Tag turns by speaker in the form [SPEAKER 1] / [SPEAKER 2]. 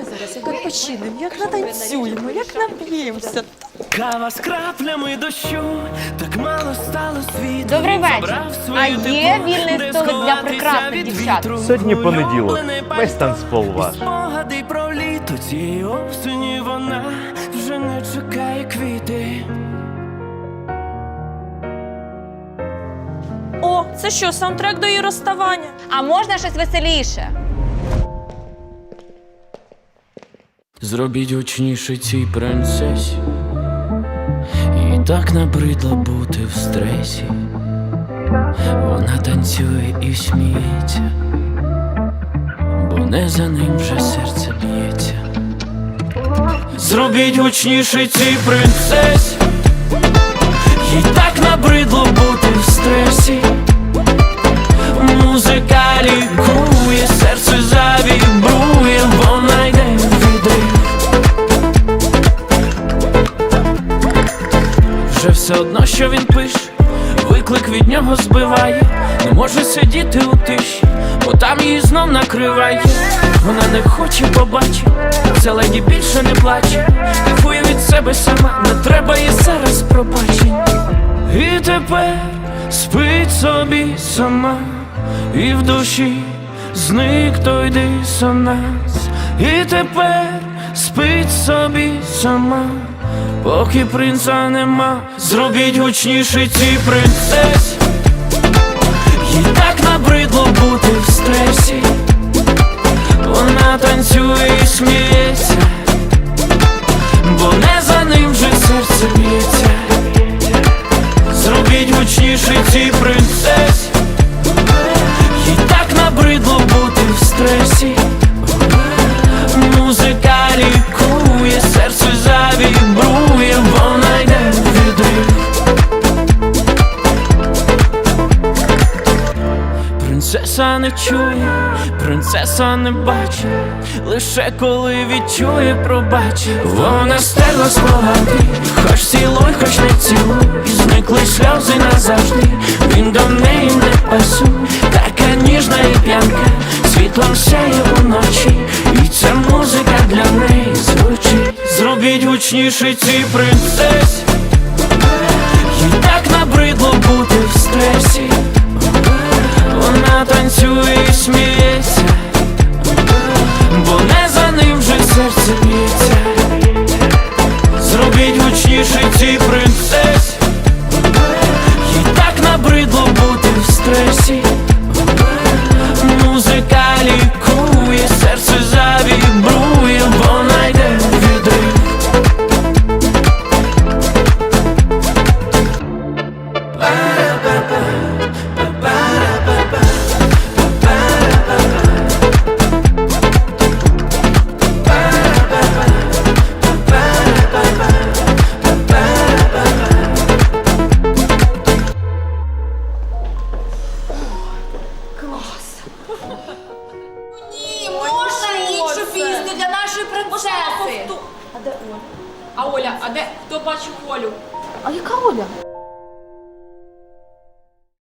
[SPEAKER 1] ми зараз як відпочинемо, як натанцюємо, як нап'ємося.
[SPEAKER 2] Кава з краплями дощу, так мало стало світу.
[SPEAKER 3] Добрий вечір.
[SPEAKER 2] Забрав свою
[SPEAKER 3] А є
[SPEAKER 2] тепло,
[SPEAKER 3] вільний
[SPEAKER 2] де
[SPEAKER 3] столик для
[SPEAKER 2] сховатися
[SPEAKER 3] прекрасних
[SPEAKER 2] від
[SPEAKER 3] дівчат?
[SPEAKER 2] вітру.
[SPEAKER 4] Сьогодні понеділок. Весь
[SPEAKER 2] пальто.
[SPEAKER 4] танцпол ваш.
[SPEAKER 2] І Спогади про літо цієї осені вона вже не чекає квіти.
[SPEAKER 1] О, це що, саундтрек до її розставання?
[SPEAKER 3] А можна щось веселіше?
[SPEAKER 2] Зробіть гучніше цій принцесі. І так набридло бути в стресі. Вона танцює і сміється, бо не за ним вже серце б'ється. Зробіть гучніше цій принцесі. Їй так набридло бути в стресі. Музика лікує, все одно, що він пише, виклик від нього збиває, не може сидіти у тиші, бо там її знов накриває. Вона не хоче побачити, ця леді більше не плаче, кайфує від себе сама, не треба їй зараз пробачень. І тепер спить собі сама, і в душі зник той дисонанс. І тепер спить собі сама, поки принца нема. Зробіть гучніше цій принцесі. Їй так набридло бути в стресі. Вона танцює і сміється, бо не за ним вже серце б'ється. Зробіть гучніше цій принцесі Їй так набридло бути в стресі Музика лікує, серце завібрує, Принцеса не чує, принцеса не бачить, лише коли відчує, пробачить. Вона стерла спогади, хоч цілуй, хоч не цілуй, зникли сльози назавжди. Він до неї не пасує, така ніжна і п'янка, світлом сяє уночі, і ця музика для неї звучить. Зробіть гучніше цій принцесі, їй так набридло
[SPEAKER 5] Ні, можна іншу пісню для нашої принцеси.
[SPEAKER 6] А Оля, а де хто бачив Олю?
[SPEAKER 5] А яка Оля?